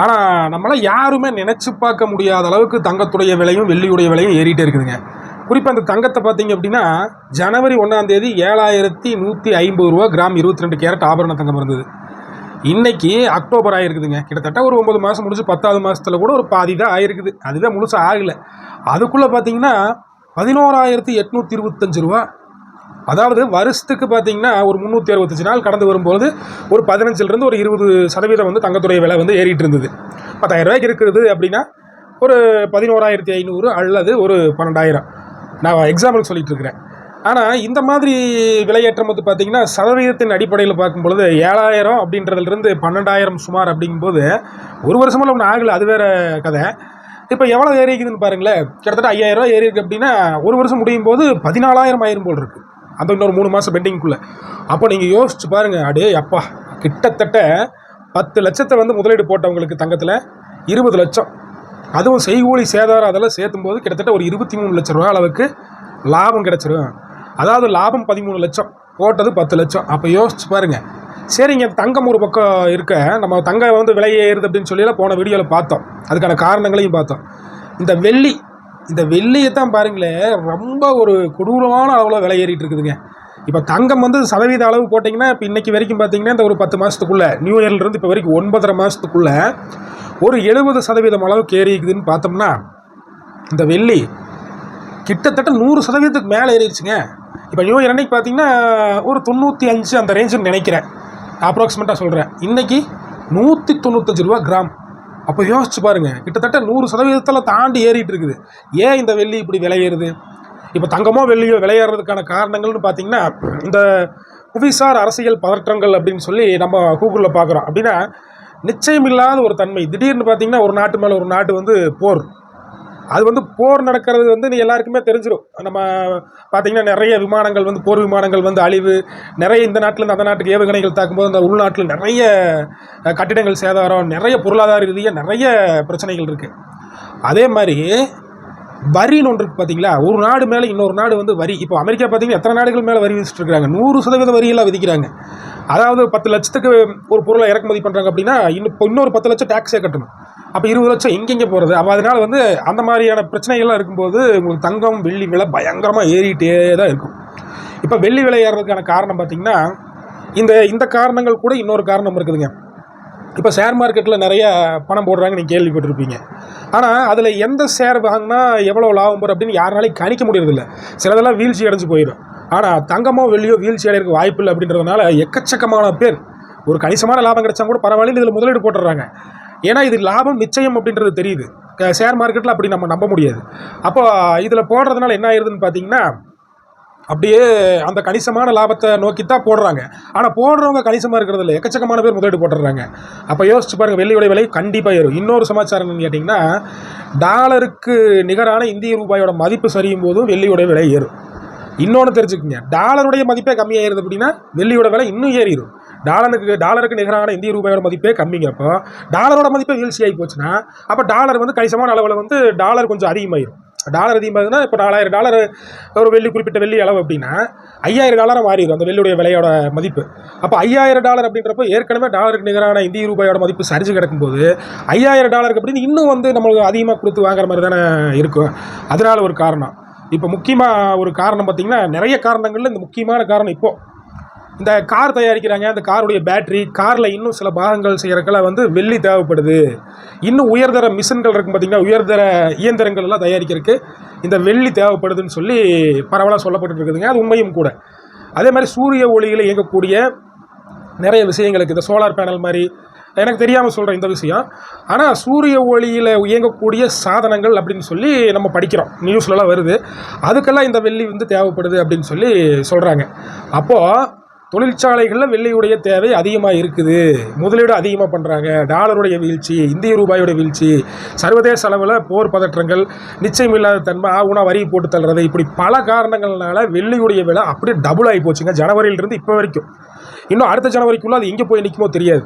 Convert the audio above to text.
ஆனால் நம்மளால் யாருமே நினச்சி பார்க்க முடியாத அளவுக்கு தங்கத்துடைய விலையும் வெள்ளியுடைய விலையும் ஏறிட்டே இருக்குதுங்க. குறிப்பாக அந்த தங்கத்தை பார்த்தீங்க அப்படின்னா ஜனவரி ஒன்றாம் தேதி ஏழாயிரத்தி நூற்றி ஐம்பது ரூபா கிராம் இருபத்தி ரெண்டு கேரட் ஆபரண தங்கம் இருந்தது. இன்றைக்கி அக்டோபர் ஆகிருக்குதுங்க கிட்டத்தட்ட ஒரு ஒம்பது மாதம் முடிஞ்சு பத்தாவது மாதத்தில் கூட ஒரு பாதி தான் ஆகிருக்குது அதுதான் முழுசாக ஆகலை. அதுக்குள்ளே பார்த்தீங்கன்னா பதினோராயிரத்தி எட்நூற்றி இருபத்தஞ்சு ரூபா அதாவது வருஷத்துக்கு பார்த்தீங்கன்னா ஒரு முந்நூற்றி அறுபத்தஞ்சு நாள் கடந்து வரும்போது ஒரு பதினஞ்சுலேருந்து ஒரு இருபது சதவீதம் வந்து தங்கத்துடைய விலை வந்து ஏறிட்டு இருந்தது. பத்தாயிரம் ரூபாய்க்கு இருக்கிறது அப்படின்னா ஒரு பதினோராயிரத்தி ஐநூறு அல்லது ஒரு பன்னெண்டாயிரம். நான் எக்ஸாம்பிள் சொல்லிகிட்டு இருக்கிறேன். ஆனால் இந்த மாதிரி விலையேற்றம் வந்து பார்த்தீங்கன்னா சதவீதத்தின் அடிப்படையில் பார்க்கும்பொழுது ஏழாயிரம் அப்படின்றதுலேருந்து பன்னெண்டாயிரம் சுமார் அப்படிங்கும்போது ஒரு வருஷமெல்லாம் ஒன்று ஆகலை அது வேற கதை. இப்போ எவ்வளோ ஏறி இருக்குதுன்னு பாருங்களேன். கிட்டத்தட்ட ஐயாயிரம் ரூபா ஏறி இருக்கு அப்படின்னா ஒரு வருஷம் முடியும் போது பதினாலாயிரம் ஆயிரம் போல் இருக்குது அந்த இன்னொரு மூணு மாதம் பெண்டிங்குள்ளே அப்போ நீங்கள் யோசிச்சு பாருங்கள் அடே அப்பா கிட்டத்தட்ட பத்து லட்சத்தை வந்து முதலீடு போட்டவங்களுக்கு தங்கத்தில் இருபது லட்சம். அதுவும் செய்கூலி சேதாரம் அதெல்லாம் சேர்த்தும் போது கிட்டத்தட்ட ஒரு இருபத்தி மூணு லட்ச ரூபா அளவுக்கு லாபம் கிடச்சிரும். அதாவது லாபம் பதிமூணு லட்சம் போட்டது பத்து லட்சம். அப்போ யோசிச்சு பாருங்க. சரிங்க தங்கம் ஒரு பக்கம் இருக்க நம்ம தங்கம் வந்து விலை ஏறுது அப்படின்னு சொல்லியெல்லாம் போன வீடியோவில் பார்த்தோம். அதுக்கான காரணங்களையும் பார்த்தோம். இந்த வெள்ளி இந்த வெள்ளியை தான் பாருங்களேன் ரொம்ப ஒரு கொடூரமான அளவில் விலை ஏறிட்டு இருக்குதுங்க. இப்போ தங்கம் வந்து சதவீத அளவு போட்டிங்கன்னா இப்போ இன்றைக்கி வரைக்கும் பார்த்தீங்கன்னா இந்த ஒரு பத்து மாதத்துக்குள்ளே நியூ இயர்லேருந்து இப்போ வரைக்கும் ஒன்பதரை மாதத்துக்குள்ளே ஒரு எழுபது சதவீதம் அளவுக்கு ஏறி இருக்குதுன்னு பார்த்தோம்னா இந்த வெள்ளி கிட்டத்தட்ட நூறு சதவீதத்துக்கு மேலே ஏறிடுச்சுங்க. இப்போ நியூ இயர் அன்னைக்கு பார்த்தீங்கன்னா ஒரு தொண்ணூற்றி அஞ்சு அந்த ரேஞ்சுன்னு நினைக்கிறேன். அப்ராக்சிமேட்டாக சொல்கிறேன் இன்னைக்கு நூற்றி தொண்ணூத்தஞ்சு ரூபா கிராம். அப்போ யோசிச்சு பாருங்க கிட்டத்தட்ட நூறு சதவீதத்தில் தாண்டி ஏறிட்டு இருக்குது. ஏன் இந்த வெள்ளி இப்படி விலை இப்போ தங்கமோ வெள்ளியோ விலையேறதுக்கான காரணங்கள்னு பார்த்தீங்கன்னா இந்த புவிசார் அரசியல் பதற்றங்கள் அப்படின்னு சொல்லி நம்ம கூகுளில் பார்க்குறோம் அப்படின்னா நிச்சயமில்லாத ஒரு தன்மை. திடீர்னு பார்த்தீங்கன்னா ஒரு நாட்டு மேலே ஒரு நாட்டு வந்து போர். அது வந்து போர் நடக்கிறது வந்து எல்லாருக்குமே தெரிஞ்சிடும் நம்ம பார்த்தீங்கன்னா நிறைய விமானங்கள் வந்து போர் விமானங்கள் வந்து அழிவு நிறைய இந்த நாட்டிலேருந்து அந்த நாட்டுக்கு ஏவுகணைகள் தாக்கும்போது அந்த உள்நாட்டில் நிறைய கட்டிடங்கள் சேதாரம் நிறைய பொருளாதார ரீதியாக நிறைய பிரச்சனைகள் இருக்குது அதே மாதிரி வரின்னு ஒன்று இருக்குது பார்த்தீங்களா ஒரு நாடு மேலே இன்னொரு நாடு வந்து வரி. இப்போ அமெரிக்கா பார்த்தீங்கன்னா எத்தனை நாடுகள் மேலே வரி விதிச்சுட்டு இருக்காங்க நூறு சதவீத வரியெல்லாம் விதிக்கிறாங்க. அதாவது பத்து லட்சத்துக்கு ஒரு பொருளை இறக்குமதி பண்ணுறாங்க அப்படின்னா இன்னும் இப்போ இன்னொரு பத்து லட்சம் டேக்ஸே கட்டணும். அப்போ இருபது லட்சம் எங்கெங்கே போகிறது அப்போ அதனால் வந்து அந்த மாதிரியான பிரச்சனைகள்லாம் இருக்கும்போது உங்களுக்கு தங்கம் வெள்ளி விலை பயங்கரமாக ஏறிட்டே தான் இருக்கும். இப்போ வெள்ளி விலை ஏறுறதுக்கான காரணம் பார்த்தீங்கன்னா இந்த இந்த காரணங்கள் கூட இன்னொரு காரணம் இருக்குதுங்க. இப்போ ஷேர் மார்க்கெட்டில் நிறைய பணம் போடுறாங்க நீங்கள் கேள்விப்பட்டிருப்பீங்க. ஆனால் அதில் எந்த ஷேர் வாங்கினா எவ்வளோ லாபம் வரும் அப்படின்னு யாராலையும் கணிக்க முடியறதில்ல. சிலதெல்லாம் வீழ்ச்சி அடைஞ்சு போயிடும். ஆனால் தங்கமோ வெள்ளியோ வீழ்ச்சி அடையிறதுக்கு வாய்ப்பு இல்லை அப்படின்றதுனால எக்கச்சக்கமான பேர் ஒரு கணிசமான லாபம் கிடைச்சா கூட பரவாயில்ல இதில் முதலீடு போட்டுடுறாங்க. ஏன்னா இது லாபம் நிச்சயம் அப்படின்றது தெரியுது. ஷேர் மார்க்கெட்டில் அப்படி நம்ம நம்ப முடியாது. அப்போ இதில் போடுறதுனால என்ன ஆயிருதுன்னு பார்த்தீங்கன்னா அப்படியே அந்த கணிசமான லாபத்தை நோக்கி தான் போடுறாங்க. ஆனால் போடுறவங்க கணிசமாக இருக்கிறது இல்லை எக்கச்சக்கமான பேர் முதலீடு போட்டுடுறாங்க. அப்போ யோசிச்சு பாருங்கள் வெள்ளியோட விலை கண்டிப்பாக ஏறும். இன்னொரு சமாச்சாரம் கேட்டிங்கன்னா டாலருக்கு நிகரான இந்திய ரூபாயோட மதிப்பு சரியும் போதும் வெள்ளியோட விலை ஏறும். இன்னொன்று தெரிஞ்சுக்கோங்க டாலருடைய மதிப்பே கம்மியாயிருது அப்படின்னா வெள்ளியோட விலை இன்னும் ஏறிடும் டாலருக்கு டாலருக்கு நிகரான இந்திய ரூபாயோட மதிப்பே கம்மிங்கிறப்போ டாலரோட மதிப்பே வீழ்ச்சி ஆகி போச்சுன்னா அப்போ டாலர் வந்து கணிசமான அளவில் வந்து டாலர் கொஞ்சம் அதிகமாயிடும் டாலர் அதிகமாகுதுன்னா இப்போ நாலாயிரம் டாலர் ஒரு வெள்ளி குறிப்பிட்ட வெள்ளி அளவு அப்படின்னா ஐயாயிரம் டாலராக மாறிடும் அந்த வெள்ளியுடைய விலையோட மதிப்பு. அப்போ ஐயாயிரம் டாலர் அப்படின்றப்போ ஏற்கனவே டாலருக்கு நிகரான இந்திய ரூபாயோட மதிப்பு சரிஞ்சு கிடக்கும்போது ஐயாயிரம் டாலருக்கு அப்படின்னு இன்னும் வந்து நம்மளுக்கு அதிகமாக கொடுத்து வாங்குற மாதிரி தானே இருக்கும். அதனால் ஒரு காரணம். இப்போ முக்கியமாக ஒரு காரணம் பார்த்திங்கன்னா நிறைய காரணங்களில் இந்த முக்கியமான காரணம் இப்போது இந்த கார் தயாரிக்கிறாங்க அந்த காருடைய பேட்டரி காரில் இன்னும் சில பாகங்கள் செய்கிறக்கெல்லாம் வந்து வெள்ளி தேவைப்படுது. இன்னும் உயர்தர மிஷின்கள் இருக்கும் பார்த்திங்கன்னா உயர்தர இயந்திரங்கள் எல்லாம் தயாரிக்கிறதுக்கு இந்த வெள்ளி தேவைப்படுதுன்னு சொல்லி பரவலாக சொல்லப்பட்டு இருக்குதுங்க. அது உண்மையும் கூட. அதே மாதிரி சூரிய ஒளியில் இயங்கக்கூடிய நிறைய விஷயங்களுக்கு இந்த சோலார் பேனல் மாதிரி எனக்கு தெரியாமல் சொல்கிறேன் இந்த விஷயம். ஆனால் சூரிய ஒளியில் இயங்கக்கூடிய சாதனங்கள் அப்படின்னு சொல்லி நம்ம படிக்கிறோம். நியூஸ்லலாம் வருது. அதுக்கெல்லாம் இந்த வெள்ளி வந்து தேவைப்படுது அப்படின்னு சொல்லி சொல்கிறாங்க அப்போது தொழிற்சாலைகளில் வெள்ளியுடைய தேவை அதிகமாக இருக்குது. முதலீடு அதிகமாக பண்ணுறாங்க டாலருடைய வீழ்ச்சி இந்திய ரூபாயோட வீழ்ச்சி சர்வதேச அளவில் போர் பதற்றங்கள் நிச்சயம் இல்லாத தன்மை ஆகுனா வரி போட்டு தள்ளுறது இப்படி பல காரணங்கள்னால வெள்ளியுடைய விலை அப்படியே டபுள் ஆகி போச்சுங்க. ஜனவரியிலிருந்து இப்போ வரைக்கும். இன்னும் அடுத்த ஜனவரிக்குள்ளே அது எங்கே போய் நிற்குமோ தெரியாது.